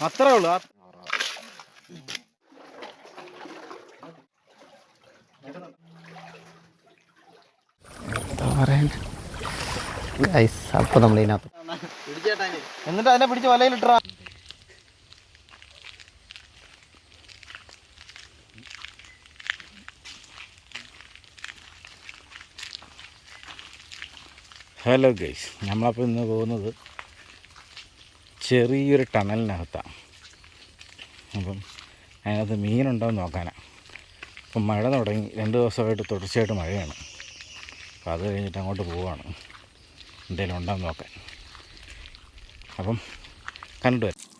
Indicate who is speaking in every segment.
Speaker 1: അത്രേ ഉള്ളൂ.
Speaker 2: നമ്മൾ ഇതിനകത്ത്
Speaker 1: എന്നിട്ട് അതിനെ പിടിച്ച് വലയിലിട്ടാ ഹലോ ഗൈസ് നമ്മളപ്പോൾ ഇന്ന് പോകുന്നത് ചെറിയൊരു ടണലിനകത്താണ് അപ്പം അതിനകത്ത് മീനുണ്ടോ എന്ന് നോക്കാനാണ് അപ്പം മഴ തുടങ്ങി രണ്ട് ദിവസമായിട്ട് തുടർച്ചയായിട്ട് മഴയാണ്. അപ്പോൾ അത് കഴിഞ്ഞിട്ട് അങ്ങോട്ട് പോവുകയാണ് എന്തെങ്കിലും ഉണ്ടോ എന്ന് നോക്കാൻ. അപ്പം കണ്ടു വരാം.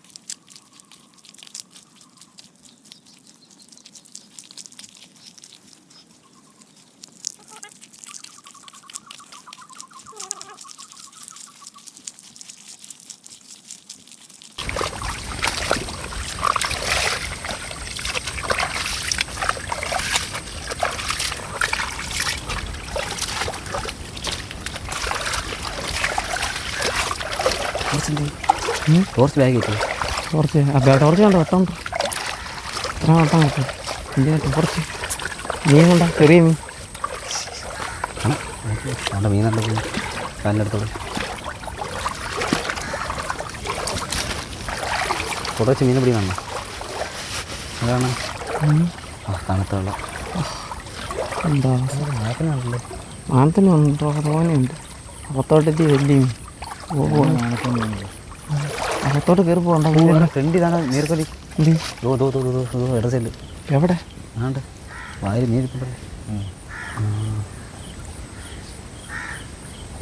Speaker 2: ടോർച്ച് ബാഗ് കിട്ടും ടോർച്ച് ടോർച്ച് കണ്ടോ? വട്ടം ഉണ്ട് എത്ര വട്ടം കിട്ടും? എന്തിനാ ടോർച്ച്. മീൻ കൊണ്ടാ ചെറിയ മീൻ. അവിടെ മീൻ കണ്ടോ കാലിനടുത്തോട് കുറച്ച് മീൻ പിടി കാണണം അതാണ്. ആ തണുത്ത വെള്ളം. എന്താ? മാനത്തിനാണല്ലോ മാനത്തിനുണ്ടോ തോനെയുണ്ട് അകത്തോട്ടെത്തി വലിയ മീൻ. ഓ ഓ. അകത്തോട്ട് കയറി പോകണ്ട. ഫ്രണ്ട് ഇതാണ്? നീർക്കൊലി ദോ ദോ ദോ ദോ ദോ ഇട സെല്ല് എവിടെ? ആണ്ട്. വായിൽ നീരിപ്പുണ്ടല്ലോ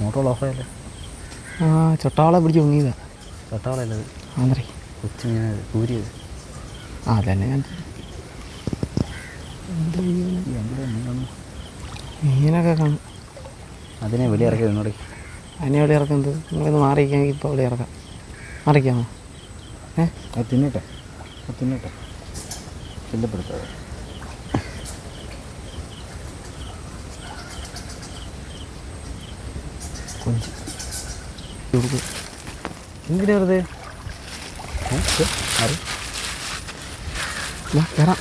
Speaker 2: മോട്ടോൾ ഓഫായല്ലേ ആ. ചൊട്ടാളെ പിടിച്ച് മുങ്ങിയതാ ചൊട്ടാളല്ലത് ആന്തറി കൊച്ചു കൂരിയത് ആ അതന്നെ ഞാൻ. മീനൊക്കെ കാണും. അതിനെ വെളിയിറക്കി നിന്നോടെ. അതിനെ വെളിയിറക്കുന്നത്. നിങ്ങളിന്ന് മാറിയിരിക്കാമെങ്കിൽ ഇപ്പോൾ ഇവിടെ ഇറക്കാം മാറിക്കാമോ? ഏ?
Speaker 1: അത് തിന്നട്ടെ. അത് തിന്നട്ടെ. ശല്യപ്പെടുത്താതെ.
Speaker 2: കൊഞ്ച് എന്തിനാ വെറുതെ കയറാം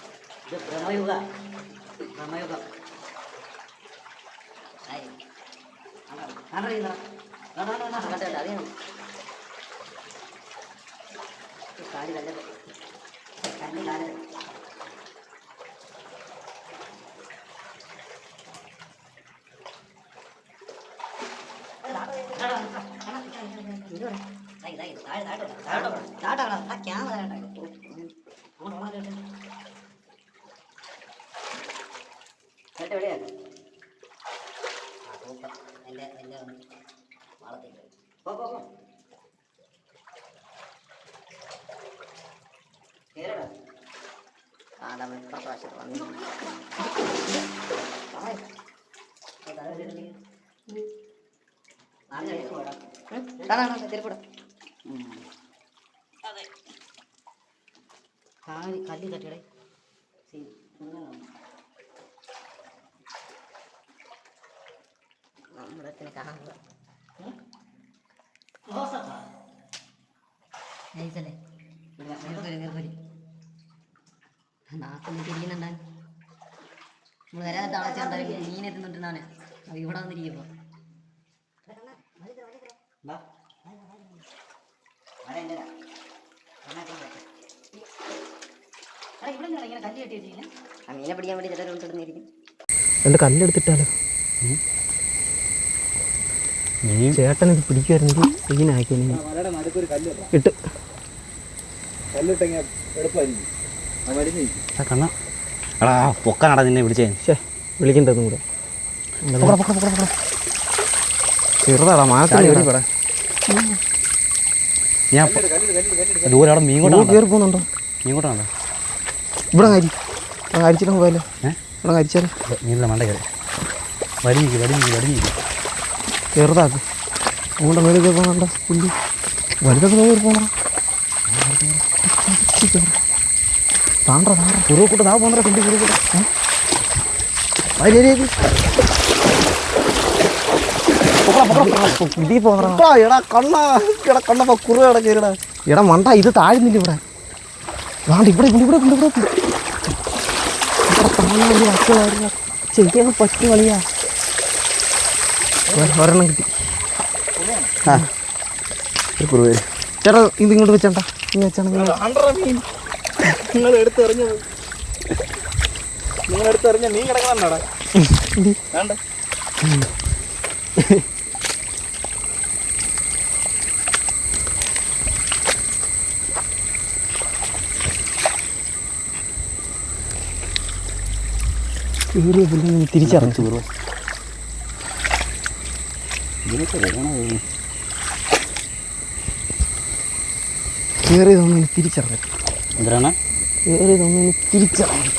Speaker 3: കിട്ടിയാ തീരാ തീരാ അങ്ങനെ തീരാ തിരികട്ടെ തിരി ഗുഹയാണ് ഗുഹ ഓ ഞാൻ ഇത് ഭ്രമയുഗ ഭ്രമയുഗം ആയി അറിയുന്ന അറിയണം കാൽ കല്ലത് കണ്ണി കാലത് ക്യാമറ എവിടെയാണ് എന്റെ എന്റെ വളർത്തിട്ട് പോ പോ പോ. കേരള ആ നമ്മൾ ഇപ്പുറത്തെ വശത്ത് വന്നു ആയ്. ഏ, തല ഇതിലേക്ക്. ഉം. നാല് കഴിച്ച് പോടാ. ഉം. കാണാം, കാണാം, തിരിപ്പിടാം. ഉം. അതെ. കാൽ കല്ല് തട്ടിയടേ സീ നമ്മുടെ കാണുക നാക്കൊന്ന് തിരിയുന്നുണ്ടാൻ നമ്മൾ വരാതെ മീനെ ഇവിടെ വന്നിരിക്കുമ്പോൾ ഇവിടെ പിടിക്കാൻ വേണ്ടി കൊണ്ടിരുന്നിരിക്കും
Speaker 2: രണ്ട് കല്ലെടുത്തിട്ടാലോ. ചേട്ടൻ ഇത് പിടിക്കുമായിരുന്നെങ്കിൽ
Speaker 1: കല്ല്
Speaker 2: ഇട്ട്.
Speaker 4: കണ്ണ. എടാ പൊക്കാനടാ നിന്നെ പിടിച്ചേ.
Speaker 2: ശേ വിളിക്കണ്ടതും കൂടെ. ചെറുതാടാ മാറ്റി
Speaker 4: ഞാൻ ദൂരെ അവിടെ മീൻ
Speaker 2: കയറി പോകുന്നുണ്ടോ?
Speaker 4: മീൻ
Speaker 2: ഇവിടെ അരി. ഇവിടെ അരിച്ചിട്ട് പോയാലോ.
Speaker 4: ഏ?
Speaker 2: ഇവിടെ അരിച്ചാലോ.
Speaker 4: മീനില്ല മണ്ട കയറി. വലിഞ്ഞിക്ക് വലിഞ്ഞിക്ക് വലിഞ്ഞിക്ക്
Speaker 2: ചെറുതാക്ക്. അങ്ങോട്ട് മേളിൽ കയറി പോകണ്ട പുല്ല്. വലുതൊക്കെ കയറി പോകണം താണ്ട താണ്ട കുറുവ കൂട്ട താ പോകണ്ട കുണ്ടി കുറുവ കൂട്ട ഇതീ പോകണം
Speaker 4: എടാ കണ്ണ എടാ കണ്ണപ്പ കുറുവ എടാ. കയറിടാ
Speaker 2: എടാ മണ്ട ഇത് താഴ്ന്നില്ല ഇവിടെ. വേണ്ട ഇവിടെ ഇവിടെ ഇവിടെ ഇവിടെ ചെയ്യാൻ പറ്റും കളിയാ ഒരെണ്ണം കിട്ടി. ആ. ഒരു കുറുവ. ചേട്ടാ ഇത് ഇങ്ങോട്ട് വെച്ചേട്ടാ ഇങ്ങനെ വെച്ചാണെങ്കിൽ
Speaker 1: എടുത്തെറിഞ്ഞു നീ വേണ്ട.
Speaker 2: തിരിച്ചറിഞ്ഞു.
Speaker 4: കുറുവ ഇതിനൊക്കെ വരണോ
Speaker 2: കയറിയതൊന്നും തിരിച്ചറിഞ്ഞു
Speaker 4: എന്തിനാണ്?
Speaker 2: കയറിയതൊന്നും തിരിച്ചറിഞ്ഞു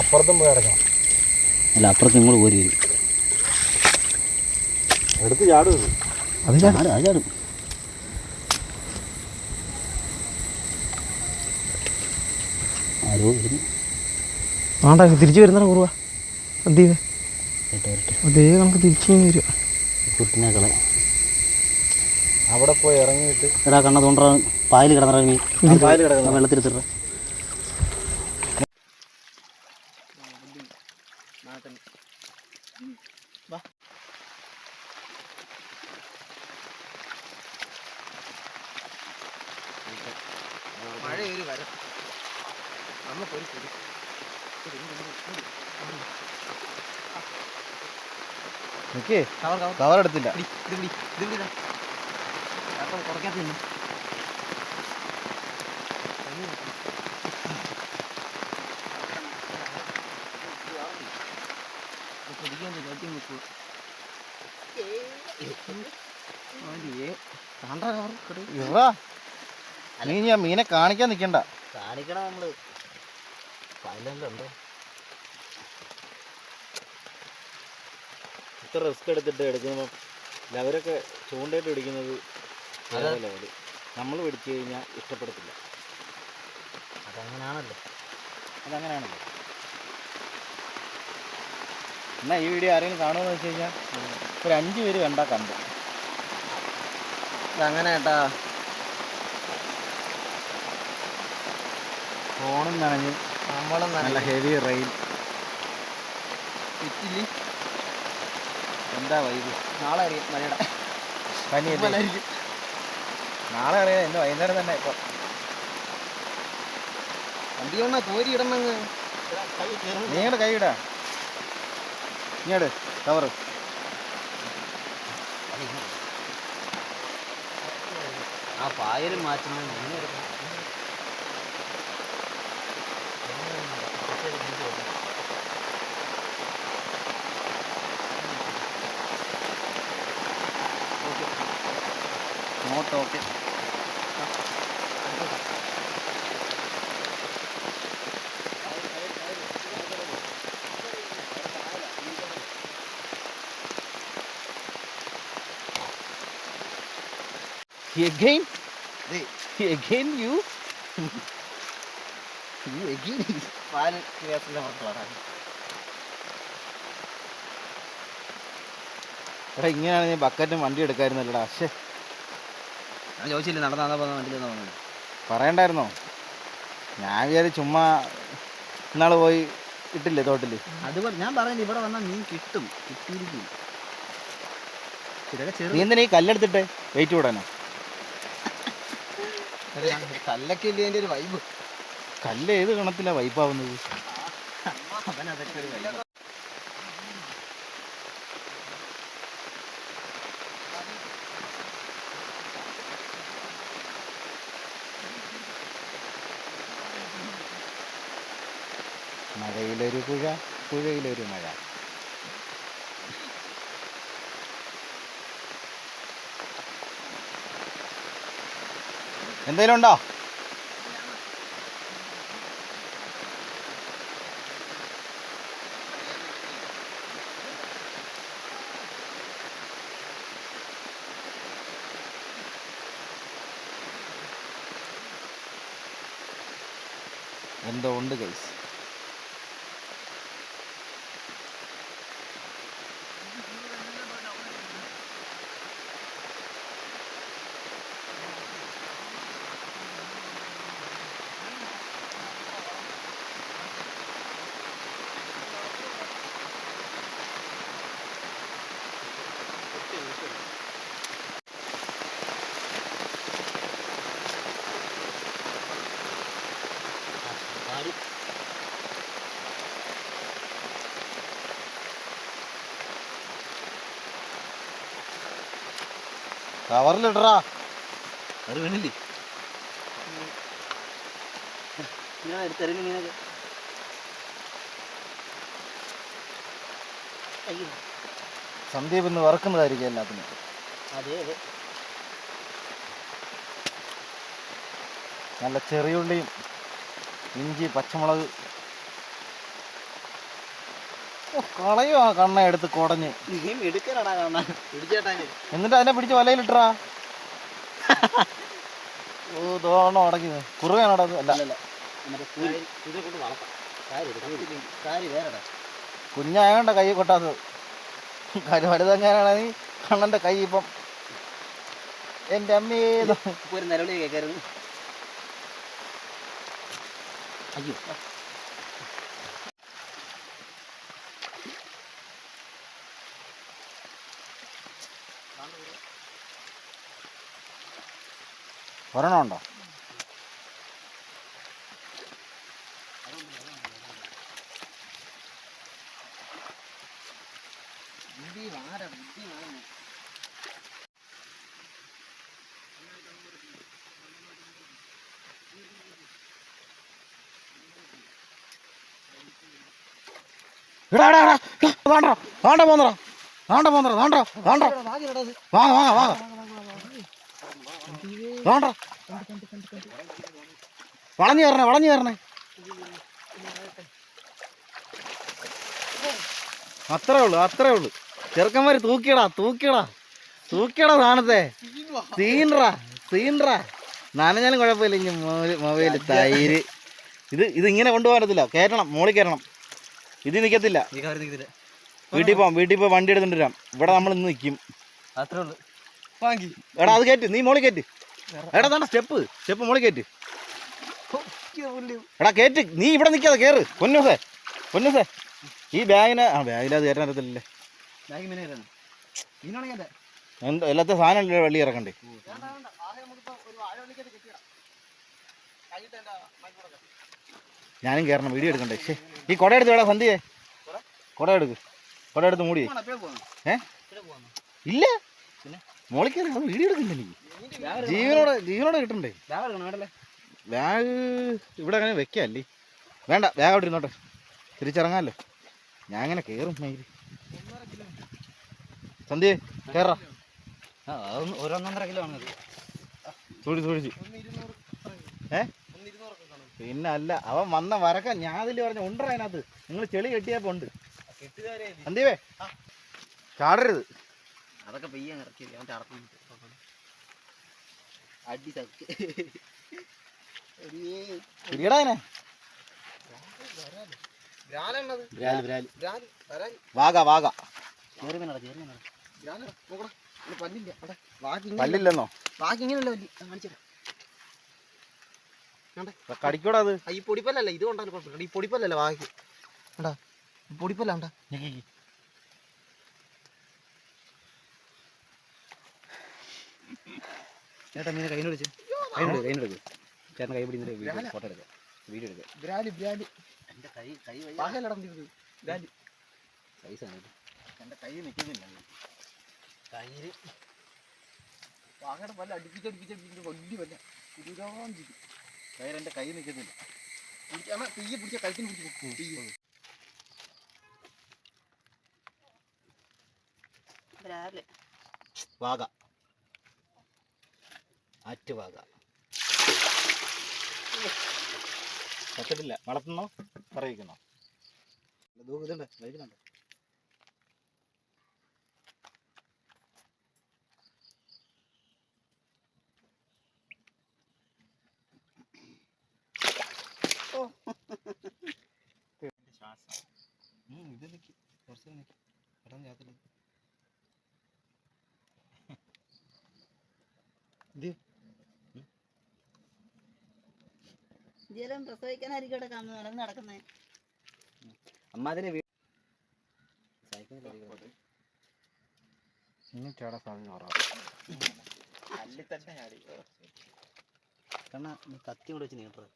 Speaker 1: അപ്പുറത്തും പോയി അടക്കണം
Speaker 4: അല്ല അപ്പുറത്ത് നിങ്ങൾ പോരി. വരും
Speaker 1: എടുത്ത് ചാടും.
Speaker 2: അത് ചാടും.
Speaker 4: ആരും ആരും ആരോ വരുന്നു.
Speaker 2: വേണ്ട തിരിച്ചു വരുന്നതാണ് കുറുവ എന്ത്
Speaker 4: വരട്ടെ
Speaker 2: അതേ കണക്ക് തിരിച്ചു വരിക.
Speaker 4: കുട്ടിനെ
Speaker 1: അവിടെ പോയി ഇറങ്ങിയിട്ട്
Speaker 4: എടാ കണ്ണ തോണ്ടാ പായൽ
Speaker 1: കിടന്നിറങ്ങി.
Speaker 4: വെള്ളത്തിലെത്തിട്ട
Speaker 2: മഴ ഒരു വരം നമുക്കൊരു കുടി
Speaker 1: നിക്കേ
Speaker 2: കവർ കവർ
Speaker 1: കവർ എടുത്തില്ല
Speaker 2: പിടി, ഇത് പിടി, ഇത് പിടി ഇതാ. അപ്പം കുറയ്ക്കാത്ത നിന്ന്. ഇത് പിടിക്കാൻ പറ്റില്ല, ഒറ്റ മുക്ക്. മതിയേ. താണ്ടാ കവർ
Speaker 1: എടുത്തില്ല. നീ ഞാൻ മീനെ കാണിക്കാൻ നിക്കണ്ട.
Speaker 4: കാണിക്കണം നമ്മൾ. പായലുണ്ടോ
Speaker 1: ഇത്ര റിസ്ക് എടുത്തിട്ട് എടുക്കുമ്പോൾ അവരൊക്കെ ചൂണ്ടയിട്ട് പിടിക്കുന്നത് വേറെ ലെവൽ നമ്മൾ പിടിച്ചു കഴിഞ്ഞാൽ ഇഷ്ടപ്പെടത്തില്ല.
Speaker 4: അതങ്ങനെയാണല്ലോ
Speaker 1: അതങ്ങനെയാണല്ലോ എന്നാ ഈ വീഡിയോ ആരെങ്കിലും കാണുമെന്ന് വെച്ച് കഴിഞ്ഞാൽ ഒരു അഞ്ച് പേര് കണ്ടാ കണ്ടു.
Speaker 2: അതങ്ങനെ കേട്ടാ.
Speaker 1: ഫോണും നനഞ്ഞ്
Speaker 2: നമ്മളും
Speaker 1: നല്ല ഹെവി റെയിൻ
Speaker 2: തെറ്റില്ലേ
Speaker 1: എന്താ വൈകി
Speaker 2: നാളെ അറിയാം മഴയുടെ
Speaker 1: പനിയല്ലേ നാളെ അറിയാം ഇന്ന് വൈകുന്നേരം തന്നെ ഇപ്പൊ.
Speaker 2: വണ്ടി കൊണ്ടാ കോരി ഇടണങ്ങ്.
Speaker 1: നീങ്ങളുടെ കൈ ഇടാ. ഇങ്ങോട്ട് കവറ്
Speaker 4: ആ പായലും മാറ്റണം
Speaker 1: not okay Again? Again you?
Speaker 2: you again? പാൽ കേസിന്റെ പുറത്തുള്ളതാണ്
Speaker 1: എടാ ഇങ്ങനെയാണ് ഞാൻ ബക്കറ്റും വണ്ടി എടുക്കായിരുന്നല്ലടാ. പക്ഷേ
Speaker 2: ഞാൻ ചോദിച്ചില്ലേ നടന്നാ പോകുന്ന വണ്ടിയിൽ പോകുന്നത്
Speaker 1: പറയണ്ടായിരുന്നോ. ഞാൻ വിചാരിച്ചു ചുമ്മാ ഇന്നാൾ പോയി ഇട്ടില്ലേ തോട്ടിൽ?
Speaker 2: അതുപോലെ ഞാൻ പറയുന്നത് ഇവിടെ വന്നാൽ മീൻ കിട്ടും കിട്ടിയിരിക്കും.
Speaker 4: ചെറു
Speaker 1: നീ എന്തിനാ ഈ കല്ലെടുത്തിട്ട് വെയിറ്റ് കൂടാനോ?
Speaker 4: കല്ലൊക്കെ ഇല്ലേ എന്റെ ഒരു വൈബ്
Speaker 1: കല്ല് ഏത് കണത്തിലാ വൈപ്പാവുന്നത്
Speaker 4: അവനതൊക്കെ ഒരു vibe.
Speaker 1: മഴയിലൊരു പുഴ പുഴയിലൊരു മഴ. എന്തേലും ഉണ്ടോ? എന്തോ ഉണ്ട് കൈസ് കവറിലിടറാ.
Speaker 4: അത് വീണില്ലേ? ഞാൻ എടുത്തെറിഞ്ഞു മീനൊക്കെ അയ്യോ.
Speaker 1: സന്ദീപ് ഇന്ന് വറക്കുന്നതായിരിക്കും എല്ലാത്തിനും.
Speaker 4: അതെ അതെ.
Speaker 1: നല്ല ചെറിയുള്ളിയും ഇഞ്ചി പച്ചമുളക് കളയും ആ കണ്ണ എടുത്ത് കുടഞ്ഞ്. എന്നിട്ട് അതിനെ പിടിച്ച് വലയിലിട്ടാ ഓ തോണോ അടങ്ങിയത് കുറുകയാണോ അല്ല. കുഞ്ഞായോണ്ട കൈ കൊട്ടാത്തത്. കാര്യം വലുതങ്ങാനാണെങ്കിൽ കണ്ണന്റെ കൈ ഇപ്പം. എന്റെ അമ്മേ
Speaker 4: ഒരു നിലവിളി അയ്യോ.
Speaker 1: ഒരെണ്ണം ഉണ്ടോ ഇടാ ഇടാ വേണ്ട വേണ്ട പോന്നറ വേണ്ട പോന്നറ വേണ്ട വേണ്ട വാങ്ങ വാങ്ങ വാങ്ങ വേണ്ട. വളഞ്ഞു കയറണേ വളഞ്ഞു കയറണേ അത്രേ ഉള്ളു അത്രേ ഉള്ളു. ചെറുക്കന്മാര് തൂക്കിയടാ തൂക്കിയടാ. തൂക്കിയടാ സാധനത്തെ. സീൻറാ സീൻറാ. നനഞ്ഞാലും കുഴപ്പമില്ല ഇനി മൊബൈൽ തൈര്. ഇത് ഇത് ഇങ്ങനെ കൊണ്ടുപോകാനത്തില്ല. കയറ്റണം മോളിൽ കയറണം ഇത് നിൽക്കത്തില്ല വീട്ടിൽ പോവാം വീട്ടിൽ പോയി വണ്ടി എടുത്തിട്ട് വരാം. ഇവിടെ നമ്മൾ ഇന്ന് നിൽക്കും
Speaker 4: അത്രേ ഉള്ളു.
Speaker 1: എടാ അത് കയറ്റ് നീ മോളിൽ കയറ്റ്. എടാ തന്നെ സ്റ്റെപ്പ്. സ്റ്റെപ്പ് മോളി കയറ്റ്. എടാ കയറ്റ്. നീ ഇവിടെ നിൽക്കാതെ കയറ് പൊന്നൂസേ പൊന്നൂസേ ഈ ബാഗിന് ആ ബാഗിലത് കയറാൻ കയറ്റാൻ
Speaker 4: അതെ
Speaker 1: എന്താ എല്ലാത്ത സാധനം വെള്ളി ഇറക്കണ്ടേ. ഞാനും കയറണം വീഡിയോ എടുക്കണ്ടേ. ശേ ഈ കുട എടുത്ത് വേടാ സന്ധ്യയെ കുട? എടുക്ക്. കുട എടുത്ത് മൂടി. ഏ? ഇല്ല. മോളിൽ കയറി വീഡിയോ എടുക്കണ്ടേ നീ? ജീവനോടെ ജീവനോടെ കിട്ടണ്ടേ?
Speaker 4: ബാഗ്
Speaker 1: ഇവിടെ അങ്ങനെ വെക്കല്ലേ വേണ്ട ബാഗ് അവിടെ ഇരുന്നോട്ടെ. തിരിച്ചിറങ്ങാമല്ലോ ഞാൻ അങ്ങനെ കയറും മയിൽ. സന്ധ്യ കയറാ
Speaker 4: ഒരൊന്നൊന്നര കിലോ ആണ്
Speaker 1: സൂടി സൂടിച്ചു ഏ? പിന്നെ അല്ല അവൻ വന്ന വരക്ക ഞാൻ അതിൽ പറഞ്ഞ അതിനകത്ത്. നിങ്ങൾ ചെളി കെട്ടിയപ്പോ ഉണ്ട് സന്ധ്യവേ ചാടരുത്.
Speaker 4: അതൊക്കെ പെയ്യാൻ ഇറക്കി അവൻ ചടക്കുന്നു അടി തക്ക്
Speaker 1: വാഗ വാഗ. പല്ലില്ലെന്നോ? കടിക്കൂടാ അത്.
Speaker 4: ഈ പൊടിപ്പല്ലല്ല. ഇത് കൊണ്ടാലും കുഴപ്പമില്ല ഈ പൊടിപ്പല്ലല്ല കണ്ടാ? പൊടിപ്പല്ല കണ്ടാ? ചേട്ടാ മീനെ കൈ പിടിച്ച് കൈ പിടിച്ച് കൈ പിടിച്ച് ചേട്ടൻ കൈ പിടിച്ചിട്ട് വീഡിയോ ഫോട്ടോ എടുക്കുക വീഡിയോ എടുക്കുക
Speaker 5: ബ്രാലി ബ്രാലി
Speaker 4: എന്റെ കൈ കൈ
Speaker 5: പകലടന്നിരുന്നത് ബ്രാലി
Speaker 4: സൈസാണ് ഇത്.
Speaker 5: എന്റെ കൈ നിൽക്കുന്നില്ല.
Speaker 4: കയ്യിൽ
Speaker 5: വാങ്ങയുടെ പല്ല അടുപ്പിച്ചടുപ്പിച്ചടുപ്പിച്ച് വലിയ പല്ല ഇരുപതാം ചെയ്തു കയറ് എന്റെ കൈ നിൽക്കുന്നില്ല. പിടിച്ചാൽ തീയെ പിടിച്ച കഴുത്തിന് പിടിച്ചു തീയെ.
Speaker 6: രാവിലെ
Speaker 4: വാഗ. ആറ്റ് പറ്റത്തില്ല വളർത്തുന്നോ? പറയിക്കുന്നോ? ഇതുണ്ട്. ശ്വാസം. ഇത് നിൽക്കി കുറച്ച് നിൽക്കി പെട്ടെന്ന് ചാത്തില്ല
Speaker 6: ജലം പ്രസവിക്കാനായിരിക്കും ഇവിടെ കാണുന്നത്. നടന്ന് നടക്കുന്നത്
Speaker 4: അമ്മാതിരി
Speaker 1: ഇനി
Speaker 4: കണ്ണാ കത്തി കൊണ്ട് വെച്ച് നീട്ടത്